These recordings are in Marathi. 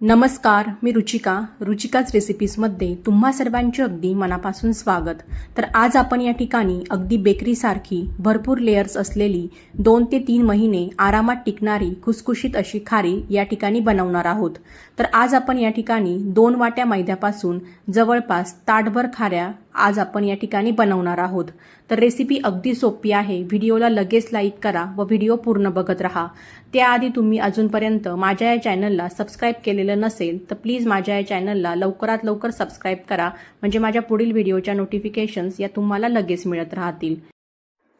नमस्कार मी रुचिका. रुचिकाच रेसिपीजमध्ये तुम्हा सर्वांचे अगदी मनापासून स्वागत. तर आज आपण या ठिकाणी अगदी बेकरीसारखी भरपूर लेयर्स असलेली दोन ते तीन महिने आरामात टिकणारी खुसखुशीत अशी खारी या ठिकाणी बनवणार आहोत. तर आज आपण या ठिकाणी दोन वाट्या मैद्यापासून जवळपास ताटभर खाऱ्या आज आपण या ठिकाणी बनवणार आहोत. तर रेसिपी अगदी सोपी आहे. व्हिडिओला लगेच लाईक करा व व्हिडिओ पूर्ण बघत राहा. त्याआधी तुम्ही अजूनपर्यंत माझ्या या चॅनलला सबस्क्राईब केलेलं नसेल तर प्लीज माझ्या या चॅनलला लवकरात लवकर सबस्क्राईब करा. म्हणजे माझ्या पुढील व्हिडिओच्या नोटिफिकेशन्स या तुम्हाला लगेच मिळत राहतील.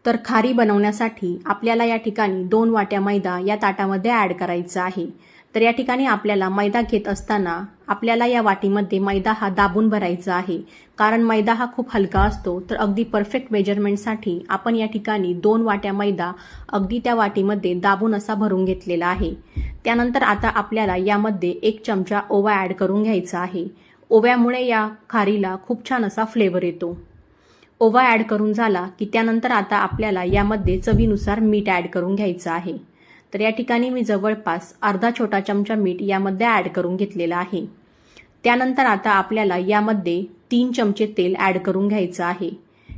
तर खारी बनवण्यासाठी आपल्याला या ठिकाणी दोन वाट्या मैदा या ताटामध्ये ॲड करायचा आहे. तर या ठिकाणी आपल्याला मैदा घेत असताना आपल्याला या वाटीमध्ये मैदा हा दाबून भरायचा आहे. कारण मैदा हा खूप हलका असतो तर अगदी परफेक्ट मेजरमेंटसाठी आपण या ठिकाणी दोन वाट्या मैदा अगदी त्या वाटीमध्ये दाबून असा भरून घेतलेला आहे. त्यानंतर आता आपल्याला यामध्ये एक चमचा ओवा ॲड करून घ्यायचा आहे. ओव्यामुळे या खारीला खूप छान असा फ्लेवर येतो. ओवा ॲड करून झाला की त्यानंतर आता आपल्याला यामध्ये चवीनुसार मीठ ॲड करून घ्यायचं आहे. तर या ठिकाणी मी जवळपास अर्धा छोटा चमचा मीठ यामध्ये ॲड करून घेतलेला आहे. त्यानंतर आता आपल्याला यामध्ये तीन चमचे तेल ॲड करून घ्यायचं आहे.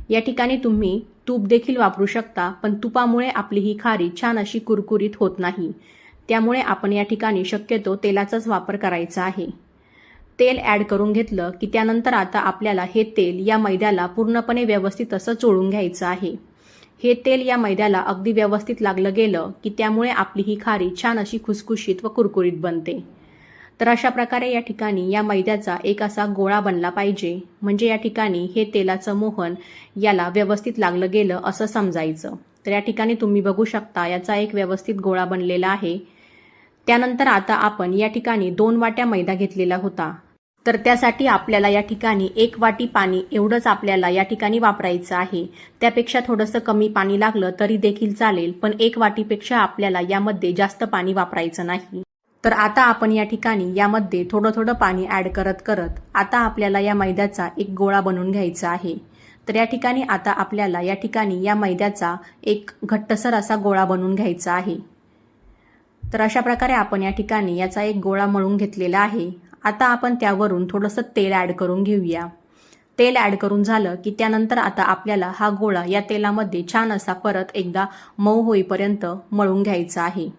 या ठिकाणी तुम्ही तूप देखील वापरू शकता पण तुपामुळे आपली ही खारी छान अशी कुरकुरीत होत नाही. त्यामुळे आपण या ठिकाणी शक्यतो तेलाचाच वापर करायचा आहे. तेल ॲड करून घेतलं की त्यानंतर आता आपल्याला हे तेल या मैद्याला पूर्णपणे व्यवस्थित असं चोळून घ्यायचं आहे. हे तेल या मैद्याला अगदी व्यवस्थित लागलं गेलं की त्यामुळे आपली ही खारी छान अशी खुसखुशीत व कुरकुरीत बनते. तर अशा प्रकारे या ठिकाणी या मैद्याचा एक असा गोळा बनला पाहिजे. म्हणजे या ठिकाणी हे तेलाचं मोहन याला व्यवस्थित लागलं गेलं असं समजायचं. तर या ठिकाणी तुम्ही बघू शकता याचा एक व्यवस्थित गोळा बनलेला आहे. त्यानंतर आता आपण या ठिकाणी दोन वाट्या मैदा घेतलेला होता. तर त्यासाठी आपल्याला या ठिकाणी एक वाटी पाणी एवढंच आपल्याला या ठिकाणी वापरायचं आहे. त्यापेक्षा थोडंसं कमी पाणी लागलं तरी देखील चालेल पण एक वाटीपेक्षा आपल्याला यामध्ये जास्त पाणी वापरायचं नाही. तर आता आपण या ठिकाणी यामध्ये थोडं थोडं पाणी ॲड करत करत आता आपल्याला या मैद्याचा एक गोळा बनवून घ्यायचा आहे. तर या ठिकाणी आता आपल्याला या ठिकाणी या मैद्याचा एक घट्टसर असा गोळा बनवून घ्यायचा आहे. तर अशा प्रकारे आपण या ठिकाणी याचा एक गोळा मळून घेतलेला आहे. आता आपण त्यावरून थोडंसं तेल ॲड करून घेऊया. तेल ॲड करून झालं की त्यानंतर आता आपल्याला हा गोळा या तेलामध्ये छान असा परत एकदा मऊ होईपर्यंत मळून घ्यायचा आहे.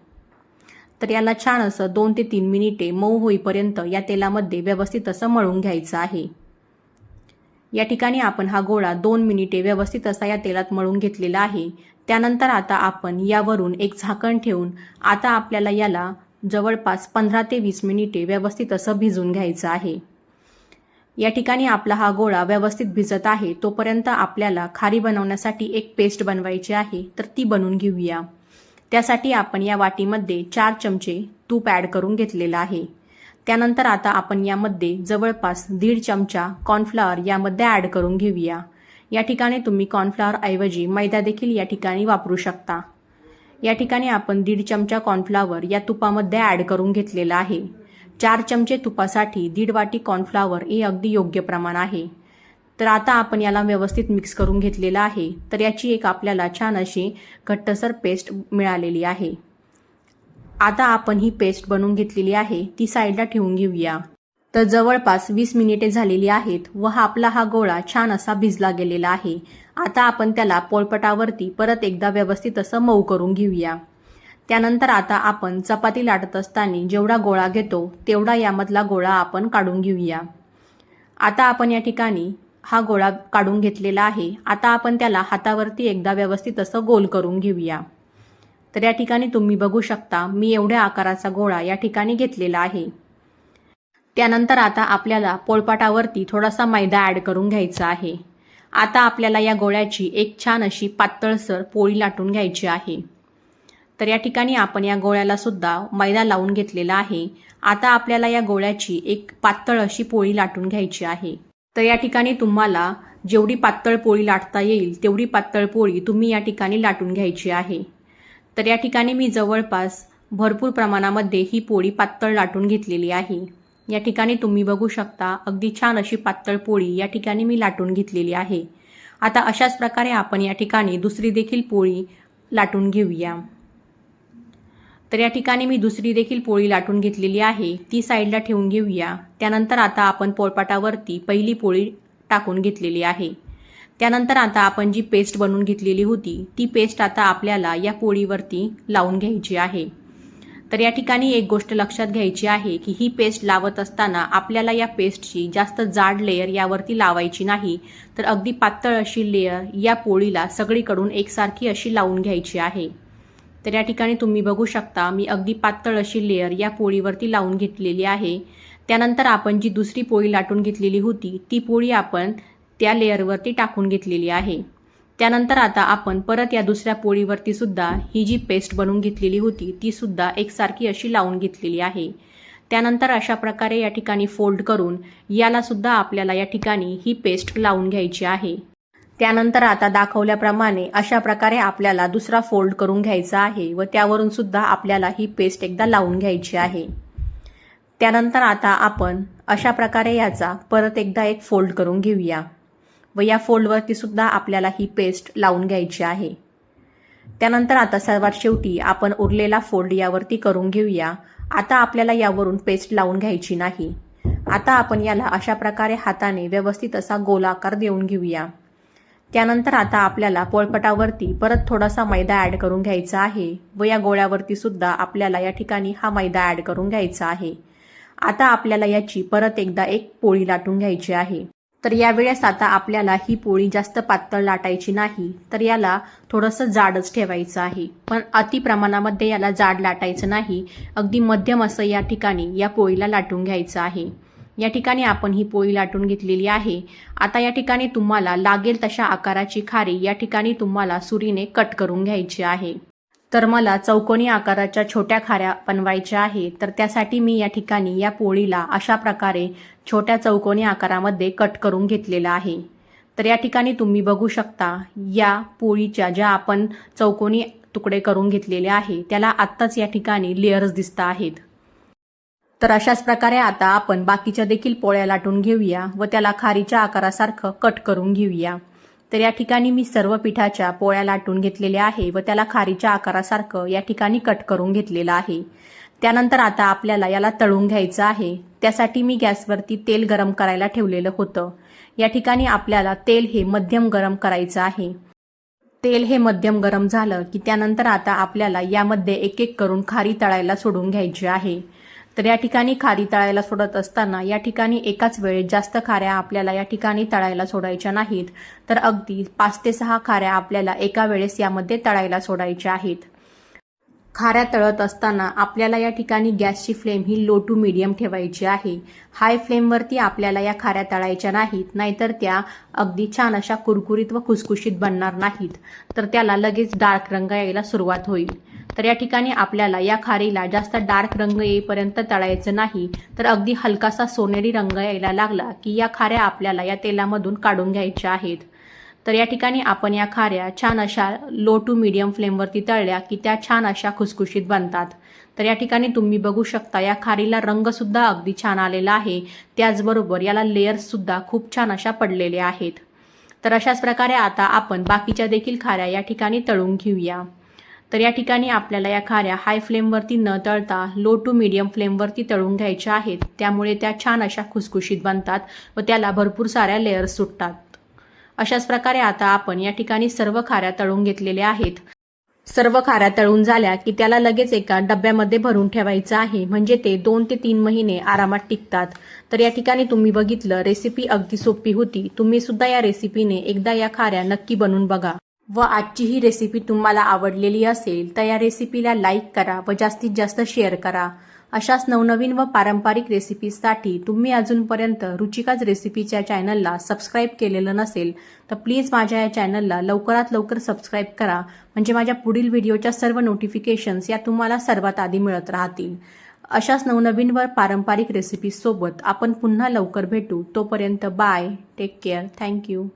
तर याला छान असं दोन ते तीन मिनिटे मऊ होईपर्यंत या तेलामध्ये व्यवस्थित असं मळून घ्यायचं आहे. या ठिकाणी आपण हा गोळा दोन मिनिटे व्यवस्थित असा या तेलात मळून घेतलेला आहे. त्यानंतर आता आपण यावरून एक झाकण ठेवून आता आपल्याला याला जवळपास पंधरा ते वीस मिनिटे व्यवस्थित असं भिजून घ्यायचं आहे. या ठिकाणी आपला हा गोळा व्यवस्थित भिजत आहे तोपर्यंत आपल्याला खारी बनवण्यासाठी एक पेस्ट बनवायची आहे तर ती बनवून घेऊया. त्यासाठी आपण या वाटीमध्ये चार चमचे तूप ॲड करून घेतलेलं आहे. त्यानंतर आता आपण यामध्ये जवळपास दीड चमचा कॉर्नफ्लॉवर यामध्ये ॲड करून घेऊया. या ठिकाणी तुम्ही कॉर्नफ्लॉवर ऐवजी मैदा देखील या ठिकाणी वापरू शकता. या ठिकाणी आपण दीड चमचा कॉर्नफ्लावर या तुपामध्ये ॲड करून घेतलेला आहे. चार चमचे तुपासाठी दीड वाटी कॉर्नफ्लावर हे अगदी योग्य प्रमाण आहे. तर आता आपण याला व्यवस्थित मिक्स करून घेतलेलं आहे. तर याची एक आपल्याला छान अशी घट्टसर पेस्ट मिळालेली आहे. आता आपण ही पेस्ट बनवून घेतलेली आहे. ती साईडला ठेवून घेऊया. तर जवळपास वीस मिनिटे झालेली आहेत व हा आपला हा गोळा छान असा भिजला गेलेला आहे. आता आपण त्याला पोळपटावरती परत एकदा व्यवस्थित असं मऊ करून घेऊया. त्यानंतर आता आपण चपाती लाटत असताना जेवढा गोळा घेतो तेवढा यामधला गोळा आपण काढून घेऊया. आता आपण या ठिकाणी हा गोळा काढून घेतलेला आहे. आता आपण त्याला हातावरती एकदा व्यवस्थित असं गोल करून घेऊया. तर या ठिकाणी तुम्ही बघू शकता मी एवढ्या आकाराचा गोळा या ठिकाणी घेतलेला आहे. त्यानंतर आता आपल्याला पोळपाटावरती थोडासा मैदा ॲड करून घ्यायचा आहे. आता आपल्याला या गोळ्याची एक छान अशी पातळसर पोळी लाटून घ्यायची आहे. तर या ठिकाणी आपण या गोळ्याला सुद्धा मैदा लावून घेतलेला आहे. आता आपल्याला या गोळ्याची एक पातळ अशी पोळी लाटून घ्यायची आहे. तर या ठिकाणी तुम्हाला जेवढी पातळ पोळी लाटता येईल तेवढी पातळ पोळी तुम्ही या ठिकाणी लाटून घ्यायची आहे. तर या ठिकाणी मी जवळपास भरपूर प्रमाणामध्ये ही पोळी पातळ लाटून घेतलेली आहे. या ठिकाणी तुम्ही बघू शकता अगदी छान अशी पातळ पोळी या ठिकाणी मी लाटून घेतलेली आहे. आता अशाच प्रकारे आपण या ठिकाणी दुसरी देखील पोळी लाटून घेऊया. तर या ठिकाणी मी दुसरी देखील पोळी लाटून घेतलेली आहे ती साईडला ठेवून घेऊया. त्यानंतर आता आपण पोळपाटावरती पहिली पोळी टाकून घेतलेली आहे. त्यानंतर आता आपण जी पेस्ट बनवून घेतलेली होती ती पेस्ट आता आपल्याला या पोळीवरती लावून घ्यायची आहे. तर या ठिकाणी एक गोष्ट लक्षात घ्यायची आहे की ही पेस्ट लावत असताना आपल्याला या पेस्टची जास्त जाड लेयर यावरती लावायची नाही. तर अगदी पातळ अशी लेयर या पोळीला सगळीकडून एकसारखी अशी लावून घ्यायची आहे. तर या ठिकाणी तुम्ही बघू शकता मी अगदी पातळ अशी लेयर या पोळीवरती लावून घेतलेली आहे. त्यानंतर आपण जी दुसरी पोळी लाटून घेतलेली होती ती पोळी आपण त्या लेयरवरती टाकून घेतलेली आहे. त्यानंतर आता आपण परत या दुसऱ्या पोळीवरती सुद्धा ही जी पेस्ट बनवून घेतलेली होती ती सुद्धा एकसारखी अशी लावून घेतलेली आहे. त्यानंतर अशा प्रकारे या ठिकाणी फोल्ड करून याला सुद्धा आपल्याला या ठिकाणी ही पेस्ट लावून घ्यायची आहे. त्यानंतर आता दाखवल्याप्रमाणे अशा प्रकारे आपल्याला दुसरा फोल्ड करून घ्यायचा आहे व त्यावरून सुद्धा आपल्याला ही पेस्ट एकदा लावून घ्यायची आहे. त्यानंतर आता आपण अशा प्रकारे याचा परत एकदा एक फोल्ड करून घेऊया. व या फोल्डवरती सुद्धा आपल्याला ही पेस्ट लावून घ्यायची आहे. त्यानंतर आता सर्वात शेवटी आपण उरलेला फोल्ड यावरती करून घेऊया. आता आपल्याला यावरून पेस्ट लावून घ्यायची नाही. आता आपण याला अशा प्रकारे हाताने व्यवस्थित असा गोलाकार देऊन घेऊया. त्यानंतर आता आपल्याला पोळपटावरती परत थोडासा मैदा ॲड करून घ्यायचा आहे व या गोळ्यावरती सुद्धा आपल्याला या ठिकाणी हा मैदा ॲड करून घ्यायचा आहे. आता आपल्याला याची परत एकदा एक पोळी लाटून घ्यायची आहे. तर यावेळेस आता आपल्याला ही पोळी जास्त पातळ लाटायची नाही तर याला थोडंसं जाडच ठेवायचं आहे. पण अति प्रमाणामध्ये याला जाड लाटायचं नाही. अगदी मध्यम असं या ठिकाणी या पोळीला लाटून घ्यायचं आहे. या ठिकाणी आपण ही पोळी लाटून घेतलेली आहे. आता या ठिकाणी तुम्हाला लागेल तशा आकाराची खारी या ठिकाणी तुम्हाला सुरीने कट करून घ्यायची आहे. तर मला चौकोनी आकाराच्या छोट्या खाऱ्या बनवायच्या आहे तर त्यासाठी मी या ठिकाणी या पोळीला अशा प्रकारे छोट्या चौकोनी आकारामध्ये कट करून घेतलेला आहे. तर या ठिकाणी तुम्ही बघू शकता या पोळीच्या ज्या आपण चौकोनी तुकडे करून घेतलेले आहे त्याला आत्ताच या ठिकाणी लेअर्स दिसत आहेत. तर अशाच प्रकारे आता आपण बाकीच्या देखील पोळ्या लाटून घेऊया व त्याला खारीच्या आकारासारखं कट करून घेऊया. तर या ठिकाणी मी सर्व पिठाच्या पोळ्या लाटून घेतलेल्या आहे व त्याला खारीच्या आकारासारखं या ठिकाणी कट करून घेतलेलं आहे. त्यानंतर आता आपल्याला याला तळून घ्यायचं आहे. त्यासाठी मी गॅसवरती तेल गरम करायला ठेवलेलं होतं. या ठिकाणी आपल्याला तेल हे मध्यम गरम करायचं आहे. तेल हे मध्यम गरम झालं की त्यानंतर आता आपल्याला यामध्ये एक एक करून खारी तळायला सोडून घ्यायची आहे. तर या ठिकाणी खारी तळायला सोडत असताना या ठिकाणी एकाच वेळेत जास्त खाऱ्या आपल्याला या ठिकाणी तळायला सोडायच्या नाहीत. तर अगदी पाच ते सहा खाऱ्या आपल्याला एका वेळेस यामध्ये तळायला सोडायच्या आहेत. खाऱ्या तळत असताना आपल्याला या ठिकाणी गॅसची फ्लेम ही लो टू मिडियम ठेवायची आहे. हाय फ्लेमवरती आपल्याला या खाऱ्या तळायच्या नाहीत नाहीतर त्या अगदी छान अशा कुरकुरीत व खुसखुशीत बनणार नाहीत. तर त्याला लगेच डार्क रंग यायला सुरुवात होईल. तर या ठिकाणी आपल्याला या खारीला जास्त डार्क रंग येईपर्यंत तळायचं नाही. तर अगदी हलकासा सोनेरी रंग यायला लागला की या खाऱ्या आपल्याला या तेलामधून काढून घ्यायच्या आहेत. तर या ठिकाणी आपण या खाऱ्या छान अशा लो टू मिडियम फ्लेमवरती तळल्या की त्या छान अशा खुसखुशीत बनतात. तर या ठिकाणी तुम्ही बघू शकता या खारीला रंगसुद्धा अगदी छान आलेला आहे. त्याचबरोबर याला लेयर्ससुद्धा खूप छान अशा पडलेल्या आहेत. तर अशाच प्रकारे आता आपण बाकीच्या देखील खाऱ्या या ठिकाणी तळून घेऊया. तर या ठिकाणी आपल्याला या खाऱ्या हाय फ्लेमवरती न तळता लो टू मिडियम फ्लेमवरती तळून घ्यायच्या आहेत. त्यामुळे त्या छान अशा खुसखुशीत बनतात व त्याला भरपूर साऱ्या लेअर्स सुटतात. अशाच प्रकारे आता आपण या ठिकाणी सर्व खाऱ्या तळून घेतलेल्या आहेत. सर्व खाऱ्या तळून झाल्या की त्याला लगेच एका डब्यामध्ये भरून ठेवायचं आहे. म्हणजे ते दोन ते तीन महिने आरामात टिकतात. तर या ठिकाणी तुम्ही बघितलं रेसिपी अगदी सोपी होती. तुम्ही सुद्धा या रेसिपीने एकदा या खाऱ्या नक्की बनवून बघा. व आजची ही रेसिपी तुम्हाला आवडलेली असेल तर या रेसिपीला लाईक करा व जास्तीत जास्त शेअर करा. अशाच नवनवीन व पारंपरिक रेसिपीजसाठी तुम्ही अजूनपर्यंत रुचिकाच रेसिपीच्या चॅनलला सबस्क्राईब केलेलं नसेल तर प्लीज माझ्या या चॅनलला लवकरात लवकर सबस्क्राईब करा. म्हणजे माझ्या पुढील व्हिडिओच्या सर्व नोटिफिकेशन्स या तुम्हाला सर्वात आधी मिळत राहतील. अशाच नवनवीन व पारंपरिक रेसिपीजसोबत आपण पुन्हा लवकर भेटू. तोपर्यंत बाय टेक केअर थँक्यू